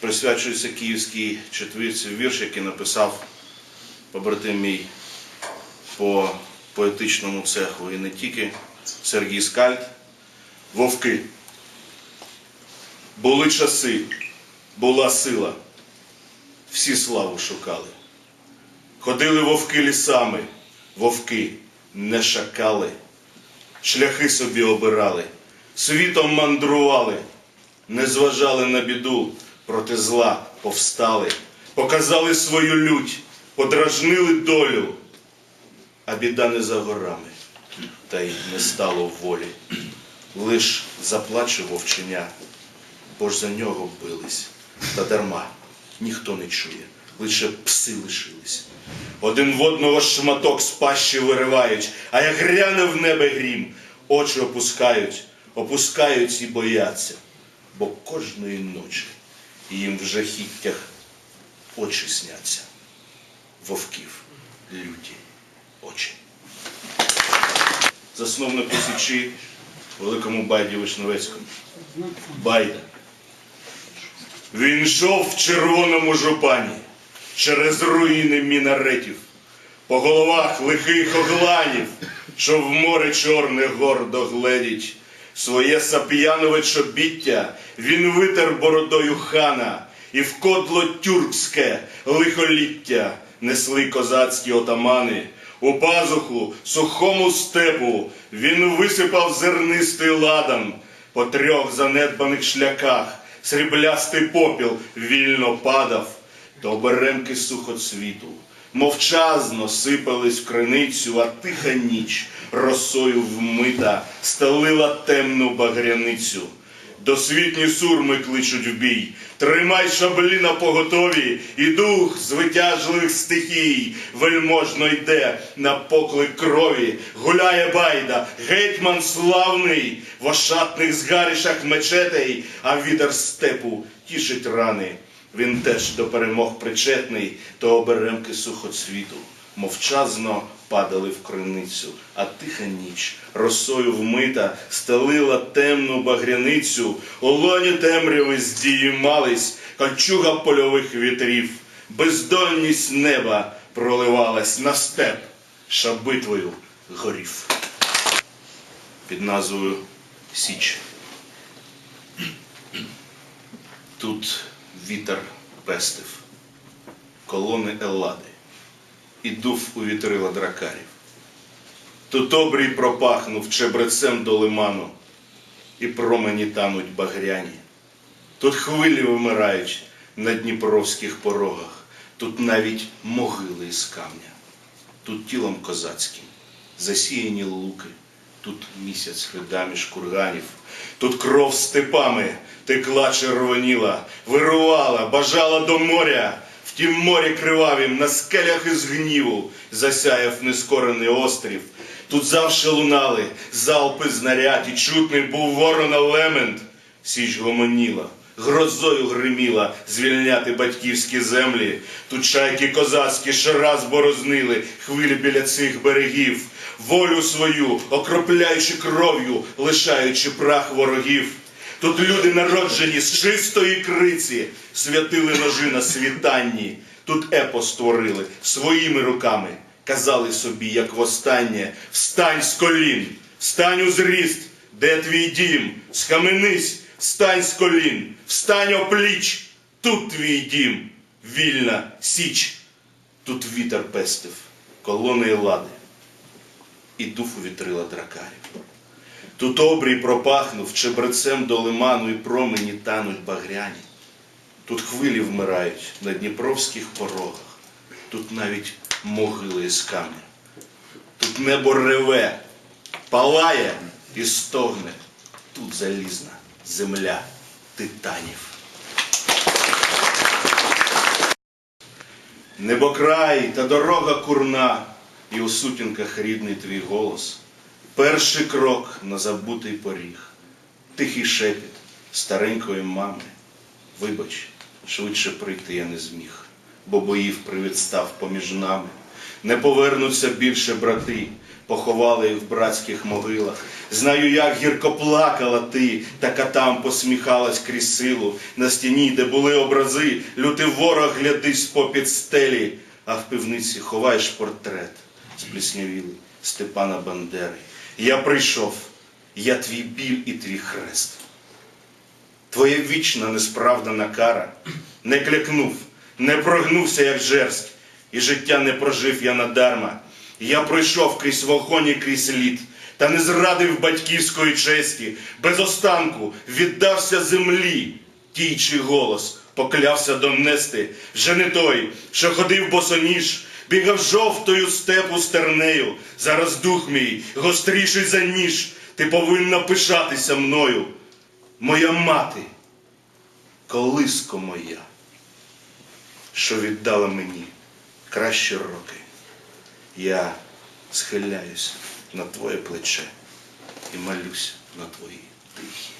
присвячується київській четвірці вірш, який написав побратим мій по поетичному цеху. І не тільки. Сергій Скальд. Вовки. Були часи, була сила, всі славу шукали. Ходили вовки лісами, вовки не шакали, шляхи собі обирали, світом мандрували, не зважали на біду, проти зла повстали, показали свою лють, подражнили долю, а біда не за горами, та й не стало волі. Лиш заплаче вовченя, бо ж за нього бились, та дарма ніхто не чує, лише пси лишились. Один в одного шматок з пащі виривають, а як гряне в небе грім, очі опускають, опускають і бояться, бо кожної ночі їм в жахіттях очі сняться, вовків люті очі. Засновник Січі великому байді Вишневецькому. Байда. Він йшов в червоному жупані через руїни мінаретів, по головах лихих огланів, що в море чорне гордо гледіть. Своє сап'янове чобіття він витер бородою хана, і в кодло тюркське лихоліття несли козацькі отамани. У пазуху сухому степу він висипав зернистий ладан по трьох занедбаних шляках, сріблястий попіл вільно падав, то оберемки сухоцвіту. Мовчазно сипались в криницю, а тиха ніч росою вмита стелила темну багряницю. Досвітні сурми кличуть в бій. Тримай шаблі на поготові, і дух з витяжливих стихій вельможно йде на поклик крові. Гуляє байда, гетьман славний, в ошатних згарішах мечетей, а вітер степу тішить рани. Він теж до перемог причетний, то оберемки сухоцвіту мовчазно падали в криницю, а тиха ніч росою вмита стелила темну багряницю, у лоні темряви здіймались кольчуга польових вітрів, бездонність неба проливалась на степ шабитвою горів. Під назвою Січ. Тут вітер пестив, колони Еллади і дув у вітрила дракарів. Тут обрій пропахнув чебрецем до лиману, і промені тануть багряні. Тут хвилі вимирають на дніпровських порогах, тут навіть могили із камня, тут тілом козацьким засіяні луки, тут місяць ряда між курганів, тут кров степами текла червоніла, вирувала, бажала до моря. В тім морі кривавім на скелях із гніву засяяв нескорений острів. Тут завше лунали залпи знаряд, і чутний був ворона лемент. Січ гомоніла, грозою гриміла звільняти батьківські землі. Тут чайки козацькі щораз борознили хвилі біля цих берегів, волю свою, окропляючи кров'ю, лишаючи прах ворогів. Тут люди народжені з чистої криці, святили ножи на світанні. Тут епо створили своїми руками, казали собі, як востаннє, встань з колін, встань у зріст, де твій дім, схаменись, встань з колін, встань опліч, тут твій дім, вільна січ. Тут вітер пестив, колони лади, і дух увітрила дракарів. Тут обрій пропахнув чебрецем до лиману і промені тануть багряні. Тут хвилі вмирають на дніпровських порогах, тут навіть могили із камня. Тут небо реве, палає і стогне. Тут залізна земля титанів. Небокрай та дорога курна, і у сутінках рідний твій голос. Перший крок на забутий поріг, тихий шепіт старенької мами. Вибач, швидше прийти я не зміг, бо боїв привід став поміж нами. Не повернуться більше брати, поховали їх в братських могилах, Знаю, як гірко плакала ти, така там посміхалась крізь силу. На стіні, де були образи, лютий ворог глядись попід стелі, а в пивниці ховаєш портрет спліснявілий Степана Бандери. Я прийшов, я твій біль і твій хрест. Твоя вічна несправдана кара не клякнув, не прогнувся, як жерсть, і життя не прожив я надарма. Я пройшов крізь вогонь і крізь лід, та не зрадив батьківської честі, без останку віддався землі. Тій, чий голос поклявся донести, вже не той, що ходив босоніж, бігав жовтою степу стернею. Зараз дух мій гостріший за ніж, ти повинна пишатися мною. Моя мати, колиско моя, що віддала мені кращі роки. Я схиляюсь на твоє плече і молюсь на твої тихі